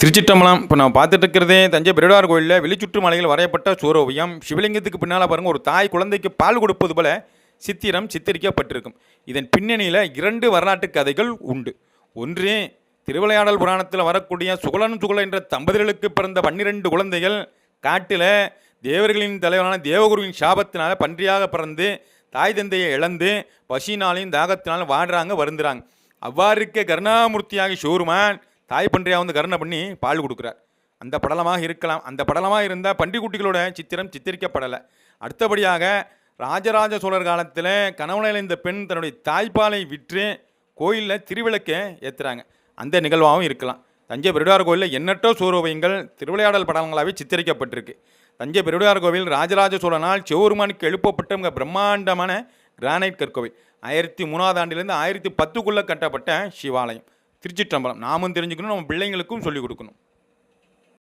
திருச்சிட்டம்பலம். இப்போ நம்ம பார்த்துட்டு இருக்கிறதே தஞ்சை பெருடார் கோயிலில் வெளிச்சுற்று மலையில் வரையப்பட்ட சூரோவியம். சிவலிங்கத்துக்கு பின்னால் பாருங்கள் ஒரு தாய் குழந்தைக்கு பால் கொடுப்பது போல சித்திரம் சித்தரிக்கப்பட்டிருக்கும். இதன் பின்னணியில் இரண்டு வரலாற்று கதைகள் உண்டு. ஒன்று திருவிளையாடல் புராணத்தில் வரக்கூடிய சுகலன் சுகல என்ற தம்பதிகளுக்கு பிறந்த பன்னிரெண்டு குழந்தைகள். காட்டில் தேவர்களின் தலைவரான தேவகுருவின் சாபத்தினால் பன்றியாக பிறந்து தாய் தந்தையை இழந்து பசினாலையும் தாகத்தினாலும் வாடுறாங்க வருந்துறாங்க. அவ்வாறு இருக்க கருணாமூர்த்தியாகி ஷோருமான் தாய் பன்றியாக வந்து கருணை பண்ணி பால் கொடுக்குறார். அந்த படலமாக இருக்கலாம். அந்த படலமாக இருந்தால் பன்றிக்குட்டிகளோட சித்திரம் சித்தரிக்கப்படலை. அடுத்தபடியாக ராஜராஜ சோழர் காலத்தில் கணவனில் இந்த பெண் தன்னுடைய தாய்ப்பாலை விற்று கோயிலில் திருவிளக்கை ஏற்றுறாங்க அந்த நிகழ்வாகவும் இருக்கலாம். தஞ்சை பெருடார் கோயிலில் எண்ணற்ற சூரோவியங்கள் திருவிளையாடல் படங்களாகவே சித்தரிக்கப்பட்டிருக்கு. தஞ்சை பெருடார் கோவில் ராஜராஜ சோழனால் சிவபெருமானுக்கு எழுப்பப்பட்டவங்க பிரம்மாண்டமான கிரானைட் கற்கோவில். ஆயிரத்தி மூணாவது ஆண்டிலிருந்து ஆயிரத்தி பத்துக்குள்ளே கட்டப்பட்ட சிவாலயம். திருச்சிற்றம்பலம். நாமும் தெரிஞ்சுக்கணும் நம்ம பிள்ளைங்களுக்கும் சொல்லிக் கொடுக்கணும்.